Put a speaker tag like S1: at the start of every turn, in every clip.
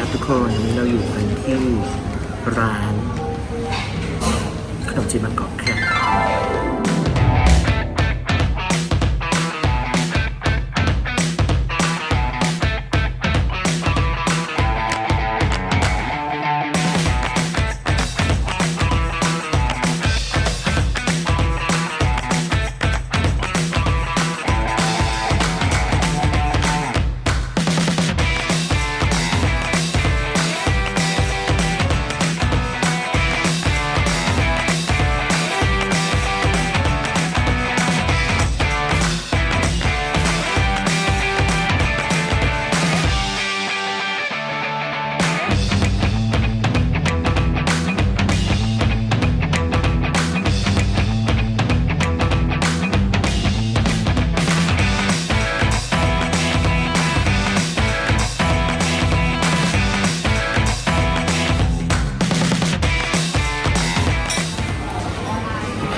S1: ครับทุกคนวันนี้เราอยู่กันที่ร้านขนมจีนบางกอกครับ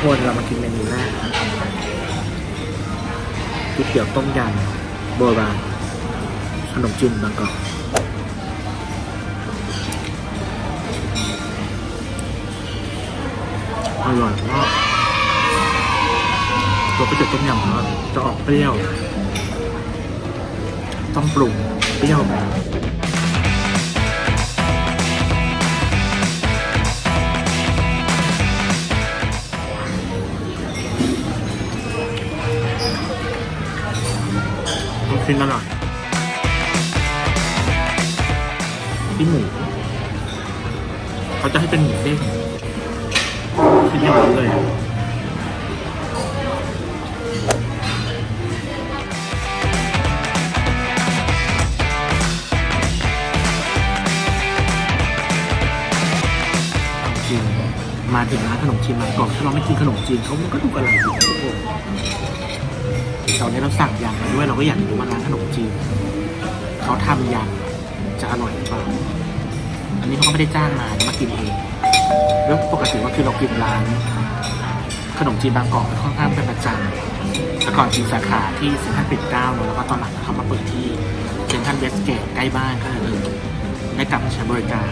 S1: คนเรามากินเมนูแรกก๋วยเตี๋ยวต้มยำโบราณขนมจีนบางกอกอร่อยมากตัวก๋วยเตี๋ยวต้มยำของเราจะออกเปรี้ยว ต้องปรุงเปรี้ยวไปลู ชิ้นอร่อยที่หมู เขาจะให้เป็นหมูเด้งชิ้นใหญ่เลยอะจริงมาถึงร้านขนมจีนมาก่อนถ้าเราไม่กินขนมจีนเขามันก็ดูกระไรอยู่ทุกคน ตอนนี้เราสั่งยำมาด้วยเราก็อยากรู้ว่าร้านขนมจีนเขาทำยำจะอร่อยหรือเปล่าอันนี้เขาก็ไม่ได้จ้างมามากินเองแล้วปกติก็คือเรากินร้าน ขนมจีนบางกอกค่อนข้างเป็นประจำแต่ก่อนกินสาขาที่เซ็นทรัลปิดเก้าเนอะแล้วก็ตอนหลังเขามาเปิดที่เซ็นทรัลเวสเกตใกล้บ้านก็เลยได้กลับมาใช้บริการ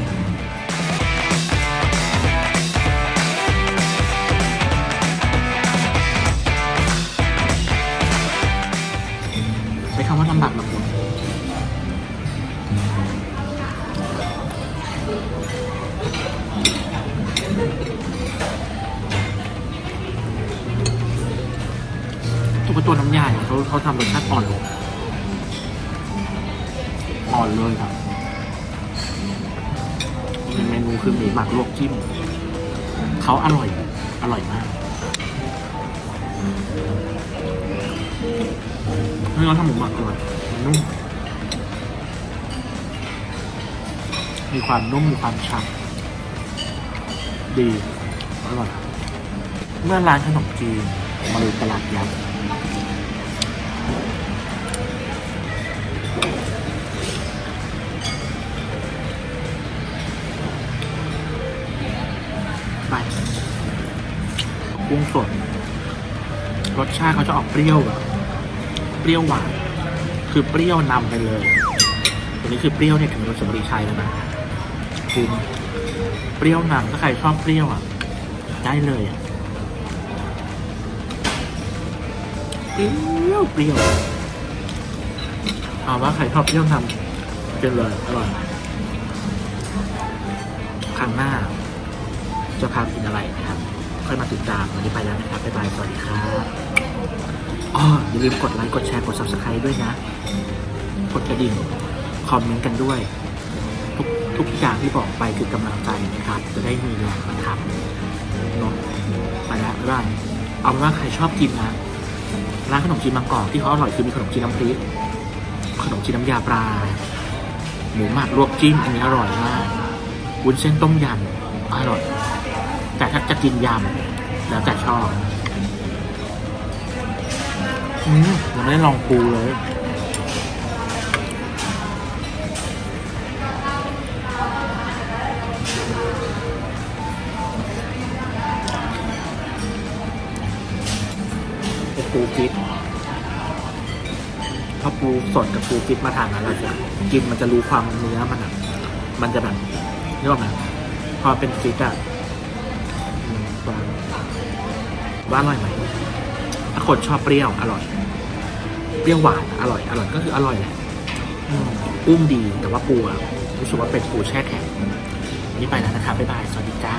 S1: ตัวน้ำยาเนี่ยเขาเขาทำรสชาติอ่อนลงอ่อนเลยครับเป็นเมนูคือหมูหมักลวกจิ้มเขาอร่อย อร่อยมากเฮ้เราทำหมูหมักอร่อยมันนุ่มมีความนุ่มมีความฉ่ำดีอร่อยเมื่อร้านขนมจีนมาเลยตลาดยักษ์ สด รสชาติเขาจะออกเปรี้ยวแบบเปรี้ยวหวาน คือเปรี้ยวนำไปเลย ตัวนี้คือเปรี้ยวเนี่ยถึงรสสมรีชัยแล้วนะคุณเปรี้ยวนำถ้าใครชอบเปรี้ยวอะ ได้เลยอะเปรี้ยวเปรี้ยวเอาว่าใครชอบเปรี้ยวนำเป็นเลยอร่อยครั้งหน้าจะพากินอะไรนะครับ ค่อยมาติดตามวันนี้ไปแล้วนะครับบ๊ายบายสวัสดีครับอ๋ออย่าลืมกดไลค์กดแชร์กด subscribe ด้วยนะกดกระดิ่งคอมเมนต์กันด้วย ทุกทุกอย่างที่บอกไปคือกำลังใจนะครับ จะได้มีแรงนะครับเนาะไปแล้วบ๊ายบายเอาเป็นว่าใครชอบกินนะร้านขนมจีนบางกอกที่เขาอร่อยคือมีขนมจีนน้ำพริกขนมจีนน้ำยาปลาหมูหมักลวกจิ้มอันนี้อร่อยมากวุ้นเส้นต้มยำอร่อย แต่ถ้าจะกินยำแล้วแต่ชอบอืมยังไม่ได้ลองปูเลยเป็นปูฟิตถ้าปูสดกับปูฟิตมาทานกันเราจะกินมันจะรู้ความเนื้อมันอะ มันจะแบบนึกออกไหมพอเป็นฟิกอะ ว่าอร่อยไหมถ้าคนชอบเปรี้ยวอร่อย เปรี้ยวหวานอร่อย อร่อยก็คืออร่อยแหละอืมกุ้งดีแต่ว่าปูอะรู้สึกว่าเป็นปูแช่แข็งวันนี้ไปแล้วนะครับบ๊ายบาย สวัสดีจ้า